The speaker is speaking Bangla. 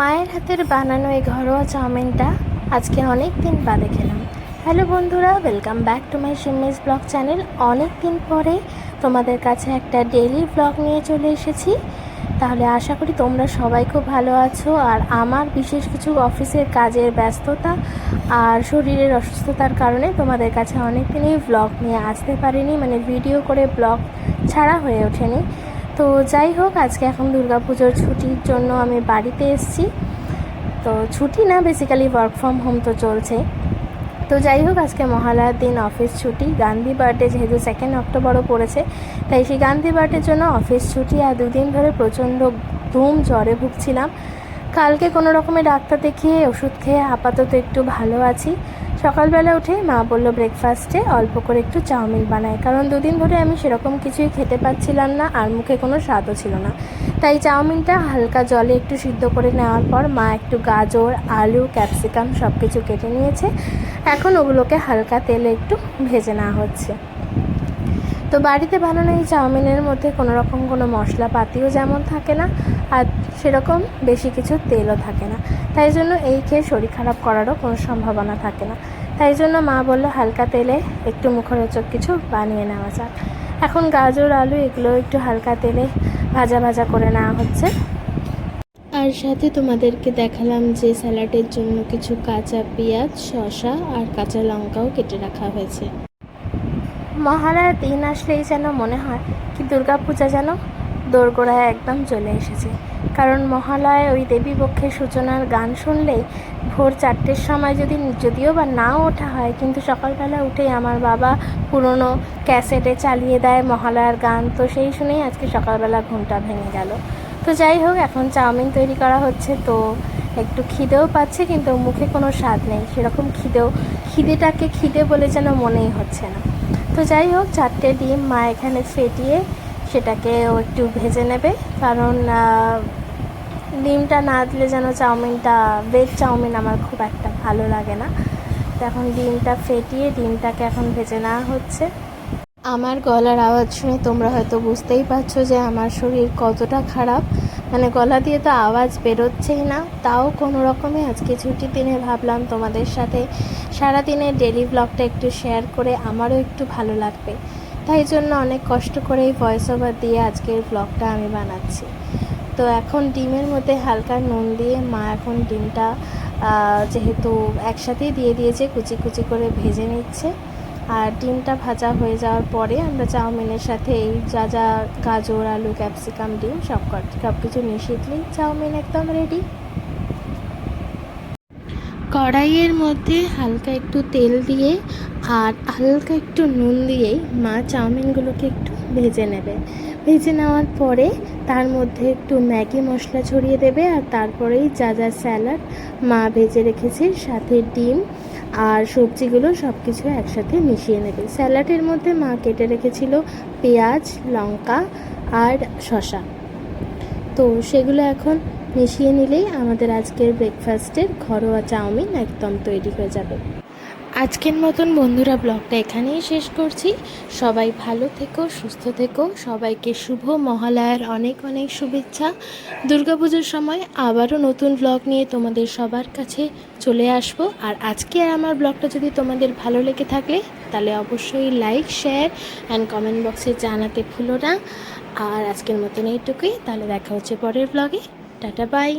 মায়ের হাতের বানানো এই ঘরোয়া চাউমিনটা আজকে অনেক দিন বাদে খেলাম। হ্যালো বন্ধুরা ওয়েলকাম ব্যাক টু মাই সিমেজ ব্লগ চ্যানেল অনেক দিন পরে তোমাদের কাছে একটা ডেইলি ব্লগ নিয়ে চলে এসেছি। তাহলে আশা করি তোমরা সবাই খুব ভালো আছো, আর আমার বিশেষ কিছু অফিসের কাজের ব্যস্ততা আর শরীরের অসুস্থতার কারণে তোমাদের কাছে অনেক দিনই ব্লগ নিয়ে আসতে পারিনি মানে ভিডিও করে ব্লগ ছাড়া হয়ে ওঠেনি। তো যাই হোক, আজকে এখন দুর্গাপুজোর ছুটির জন্য আমি বাড়িতে এসেছি। তো ছুটি না বেসিক্যালি ওয়ার্ক ফ্রম হোম তো চলছে। তো যাই হোক, আজকে মহালয়ার দিন অফিস ছুটি। গান্ধী বার্থডে যেহেতু সেকেন্ড অক্টোবরও পড়েছে, তাই সেই গান্ধী বার্থডের জন্য অফিস ছুটি আর দুদিন ধরে প্রচণ্ড ধুম, জ্বরে ভুগছিলাম। কালকে কোনো রকমে ডাক্তার দেখিয়ে, ওষুধ খেয়ে আপাতত একটু ভালো আছি। সকালবেলা উঠে মা বলল ব্রেকফাস্টে অল্প করে একটু চাউমিন বানায় কারণ দুদিন ধরে আমি সেরকম কিছুই খেতে পাচ্ছিলাম না আর মুখে কোনো স্বাদও ছিল না। তাই চাউমিনটা হালকা জলে একটু সিদ্ধ করে নেওয়ার পর মা একটু গাজর, আলু, ক্যাপসিকাম সব কিছু কেটে নিয়েছে। এখন ওগুলোকে হালকা তেলে একটু ভেজে নেওয়া হচ্ছে। তো বাড়িতে বানানো এই চাউমিনের মধ্যে কোনো রকম কোনো মশলাপাতিও যেমন থাকে না, আর সেরকম বেশি কিছু তেলও থাকে না। তাই জন্য এই খেয়ে শরীর খারাপ করারও কোনো সম্ভাবনা থাকে না। তাই জন্য মা বলল হালকা তেলে একটু মুখরোচক কিছু বানিয়ে নেওয়া যাক। এখন গাজর, আলু এগুলো একটু হালকা তেলে ভাজা ভাজা করে নেওয়া হচ্ছে। আর সাথে তোমাদেরকে দেখালাম যে স্যালাডের জন্য কিছু কাঁচা পেঁয়াজ, শসা আর কাঁচা লঙ্কাও কেটে রাখা হয়েছে। মহালয়ার দিন আসলেই যেন মনে হয় কি দুর্গাপূজা যেন দোরগোড়ায় একদম চলে এসেছে। কারণ মহালয়ায় ওই দেবী পক্ষের সূচনার গান শুনলেই ভোর চারটের সময় যদি যদিও বা নাও ওঠা হয়, কিন্তু সকালবেলা উঠেই আমার বাবা পুরনো ক্যাসেটে চালিয়ে দেয় মহালয়ার গান। তো সেই শুনেই আজকে সকালবেলা ঘুমটা ভেঙে গেল। তো যাই হোক, এখন চাউমিন তৈরি করা হচ্ছে। তো একটু খিদেও পাচ্ছে, কিন্তু মুখে কোনো স্বাদ নেই। সেরকম খিদেও খিদেটাকে খিদে বলে যেন মনেই হচ্ছে না। তো যাই হোক, চারটে ডিম মা এখানে ফেটিয়ে সেটাকে ও একটু ভেজে নেবে। কারণ ডিমটা না দিলে যেন চাউমিনটা ভেজ চাউমিন আমার খুব একটা ভালো লাগে না। এখন ডিমটা ফেটিয়ে ডিমটাকে এখন ভেজে নেওয়া হচ্ছে। আমার গলার আওয়াজ শুনে তোমরা হয়তো বুঝতেই পারছ যে আমার শরীর কতটা খারাপ। মানে গলা দিয়ে তো আওয়াজ বেরোচ্ছেই না, তাও কোনো রকমে আজকে ছুটির দিনে ভাবলাম তোমাদের সাথে সারাদিনের ডেলি ব্লগটা একটু শেয়ার করে আমারও একটু ভালো লাগবে। তাই জন্য অনেক কষ্ট করে এই ভয়েস ওভার দিয়ে আজকের ব্লগটা আমি বানাচ্ছি। তো এখন ডিমের মধ্যে হালকা নুন দিয়ে মা এখন ডিমটা যেহেতু একসাথেই দিয়ে দিয়েছে, কুচি কুচি করে ভেজে নিচ্ছে। আর ডিমটা ভাজা হয়ে যাওয়ার পরে আমরা চাউমিনের সাথে এই যা যা গাজর, আলু, ক্যাপসিকাম, ডিম সব সব কিছু মিশিয়ে দিলেই চাউমিন একদম রেডি কড়াইয়ের মধ্যে হালকা একটু তেল দিয়ে আর হালকা একটু নুন দিয়েই মা চাউমিনগুলোকে একটু ভেজে নেবে। ভেজে নেওয়ার পরে তার মধ্যে একটু ম্যাগি মশলা ছড়িয়ে দেবে আর তারপরেই যা যা স্যালাড মা ভেজে রেখেছে, সাথে ডিম আর সবজিগুলো সব কিছু একসাথে মিশিয়ে নেবে। স্যালাডের মধ্যে মা কেটে রেখেছিল পেঁয়াজ, লঙ্কা আর শশা তো সেগুলো এখন মিশিয়ে নিলেই আমাদের আজকের ব্রেকফাস্টের ঘরোয়া চাউমিন একদম তৈরি হয়ে যাবে। আজকের মতন বন্ধুরা ব্লগটা এখানেই শেষ করছি। সবাই ভালো থেকো, সুস্থ থেকো। সবাইকে শুভ মহালয়ার অনেক অনেক শুভেচ্ছা। দুর্গাপুজোর সময় আবারও নতুন ব্লগ নিয়ে তোমাদের সবার কাছে চলে আসব। আর আজকে আমার ব্লগটা যদি তোমাদের ভালো লেগে থাকে, তাহলে অবশ্যই লাইক শেয়ার অ্যান্ড কমেন্ট বক্সে জানাতে ভুলো না। আর আজকের মতন এইটুকুই। তাহলে দেখা হচ্ছে পরের ব্লগে। Tata bye